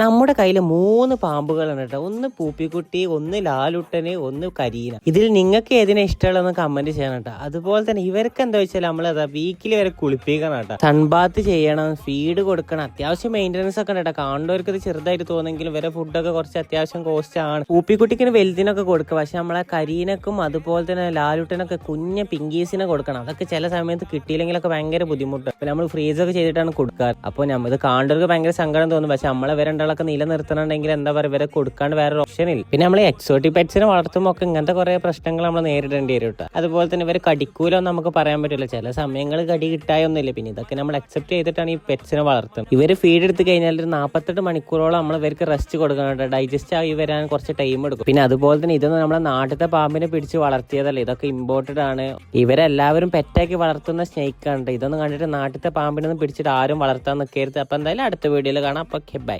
നമ്മുടെ കയ്യിൽ മൂന്ന് പാമ്പുകളാണ് കേട്ടോ. ഒന്ന് പൂപ്പിക്കുട്ടി ഒന്ന് ലാലുട്ടന് ഒന്ന് കരീന. ഇതിൽ നിങ്ങൾക്ക് ഏതിനാ ഇഷ്ടമുള്ളതെന്ന് കമന്റ് ചെയ്യണം കേട്ടോ. അതുപോലെ തന്നെ ഇവർക്ക് എന്താ വെച്ചാൽ നമ്മൾ അതാ വീക്കിലി വരെ കുളിപ്പിക്കണം കേട്ടോ. സൺബാത്ത് ചെയ്യണം ഫീഡ് കൊടുക്കണം. അത്യാവശ്യം മെയിന്റനൻസ് ഒക്കെ ഉണ്ട് കേട്ടോ. കാണുന്നവർക്ക് ഇത് ചെറുതായിട്ട് തോന്നെങ്കിലും ഇവരെ ഫുഡൊക്കെ കുറച്ച് അത്യാവശ്യം കോസ്റ്റ് ആണ്. പൂപ്പിക്കുട്ടിക്കിന് വലുതിനൊക്കെ കൊടുക്കുക പക്ഷെ നമ്മളെ കരീനക്കും അതുപോലെ തന്നെ ലാലുട്ടനൊക്കെ കുഞ്ഞ പിങ്കീസിനെ കൊടുക്കണം. അതൊക്കെ ചില സമയത്ത് കിട്ടിയില്ലെങ്കിലൊക്കെ ഭയങ്കര ബുദ്ധിമുട്ട്. നമ്മൾ ഫ്രീസൊക്കെ ചെയ്തിട്ടാണ് കൊടുക്കാറ്. അപ്പോൾ നമ്മൾ ഇത് കാണുന്നവർക്ക് ഭയങ്കര സങ്കടം തോന്നും. പക്ഷെ നമ്മളെ ഇവരെ രണ്ടാളൊക്കെ നിലനിർത്തണമെങ്കിൽ എന്താ പറയുക ഇവരെ കൊടുക്കാണ്ട് വേറെ ഓപ്ഷൻ ഇല്ല. പിന്നെ നമ്മൾ എക്സോട്ടിക് പെറ്റ്സിനെ വളർത്തുമ്പോൾ ഒക്കെ ഇങ്ങനത്തെ കുറെ പ്രശ്നങ്ങൾ നമ്മൾ നേരിടേണ്ടി വരും കേട്ടോ അതുപോലെ തന്നെ ഇവർ കടിക്കൂലോ നമുക്ക് പറയാൻ പറ്റില്ല. ചില സമയങ്ങൾ കടി കിട്ടായൊന്നുമില്ല. പിന്നെ ഇതൊക്കെ നമ്മൾ അക്സെപ്റ്റ് ചെയ്തിട്ടാണ് ഈ പെറ്റ്സിനെ വളർത്തുന്നത്. ഇവർ ഫീഡ് എടുത്ത് കഴിഞ്ഞാൽ ഒരു നാൽപ്പത്തെട്ട് മണിക്കൂറോളം നമ്മൾ ഇവർക്ക് റെസ്റ്റ് കൊടുക്കണം ഡൈജസ്റ്റ് ആയി വരാൻ കുറച്ച് ടൈം എടുക്കും. പിന്നെ അതുപോലെ തന്നെ ഇതൊന്നും നമ്മളെ നാട്ടിലത്തെ പാമ്പിനെ പിടിച്ച് വളർത്തിയതല്ല. ഇതൊക്കെ ഇമ്പോർട്ടഡ് ആണ്. ഇവരെല്ലാവരും പെറ്റാക്കി വളർത്തുന്ന സ്നേക്ക് ആണ് ഇതൊന്നും കണ്ടിട്ട് നാട്ടിലത്തെ പാമ്പിനൊന്നും പിടിച്ചിട്ട് ആരും വളർത്താൻ നിൽക്കരുത് അപ്പൊ എന്തായാലും അടുത്ത വീഡിയോയിൽ കാണാം. അപ്പൊ ബൈ